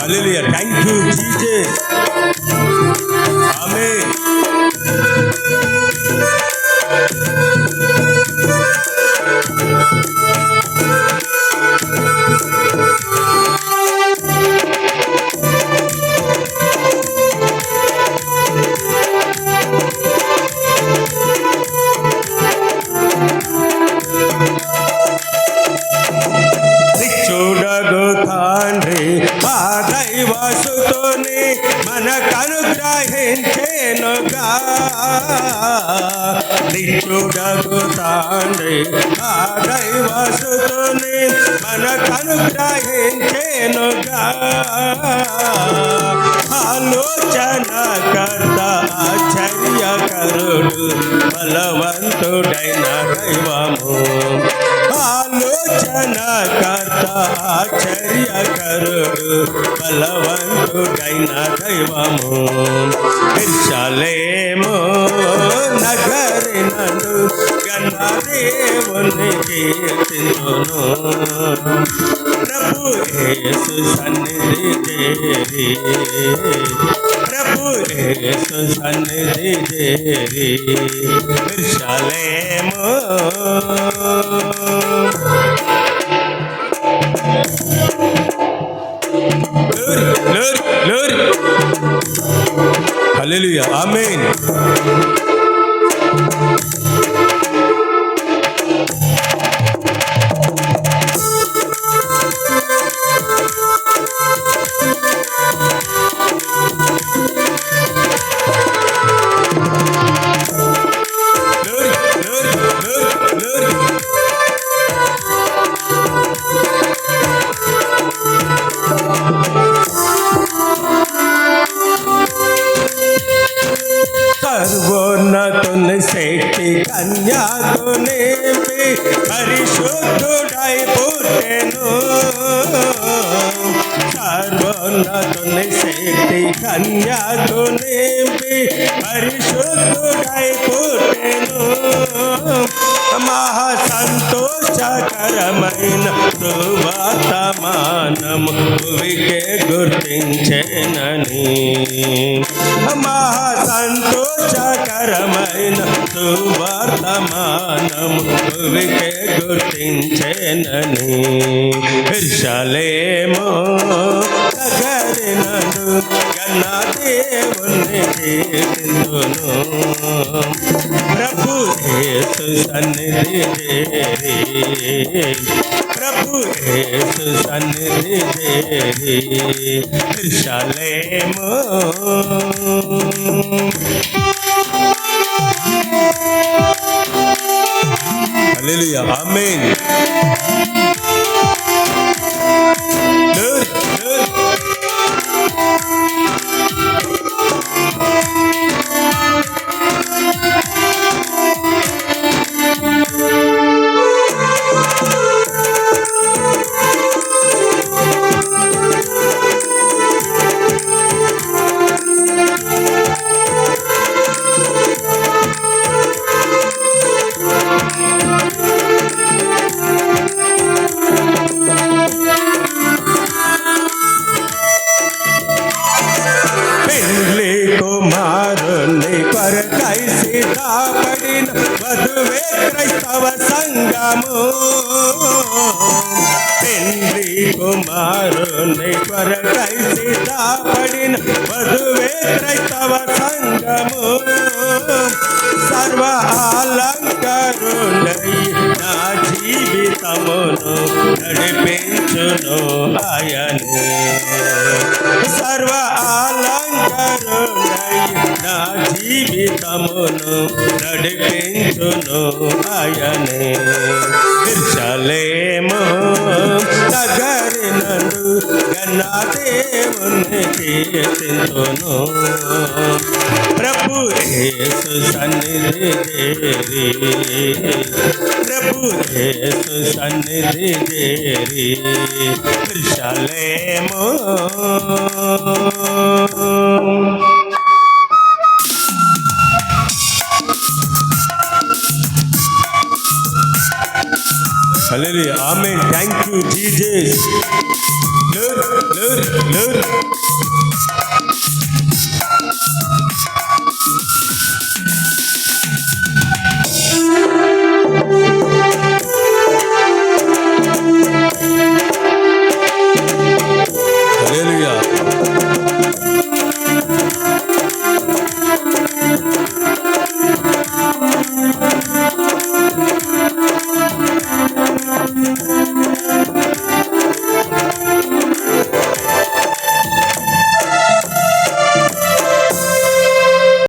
Hallelujah. Thank you, Jesus. Amen. Thank you. దైవసుతోని మనకు అనుగ్రహించేనుగా తండ్రి ఆ దైవసుతోని మనకు అనుగ్రహించేనుగా ఆలోచన కర్త ఆశ్చర్యకరుడు బలవంతుడైన దైవము. ఆలోచన కర్త ఆశ్చర్యకరుడు బలవంతుడైన దైవము ఇర్షలేము నగరినను గన్న దేవుని కీర్తింతును ప్రభు యేసు సన్నిధి దేవి ప్రభు యేసు సన్నిధి దేవి ఇర్షలేము Hallelujah. Amen. సర్వోన్నతుని శక్తి కన్యాకుని పరిశుద్ధుడై పుట్టెను. సర్వోన్నతుని శక్తి కన్యాకుని పరిశుద్ధుడై పుట్టెను. మహా సంతోషకరమైన వర్తమానము భువికే గుర్తించేనని. మహా సంతోషకరమైన సువర్తమానము భువికే గుర్తించేనని హర్షలేమో నగరినను గన్న దేవుని కీర్తిందును ప్రభు యేసు సన్నిధి చేరి ప్రభు యేసు సన్నిధి చేరి త్రిశలేము Aleluia. Amém. కొరకై సీతాపడిన వధువే క్రైస్తవ సంగము. తండ్రి కుమారుని కొరకై సీతాపడిన వధువే క్రైస్తవ సంగము. సర్వ అలంకరులై నా జీవితమును నడిపించును ఆయనే. సర్వ అలంకరులై జీవితమును నడిపించును ఆయనే. విర్షలేము నగరినందు గన్న దేవుని ప్రభు యేసు సన్నిధి దేరి ప్రభు యేసు సన్నిధి చేరి త్రిశలేము Hallelujah. Amen. Thank you, Jesus. Lord, Lord, Lord.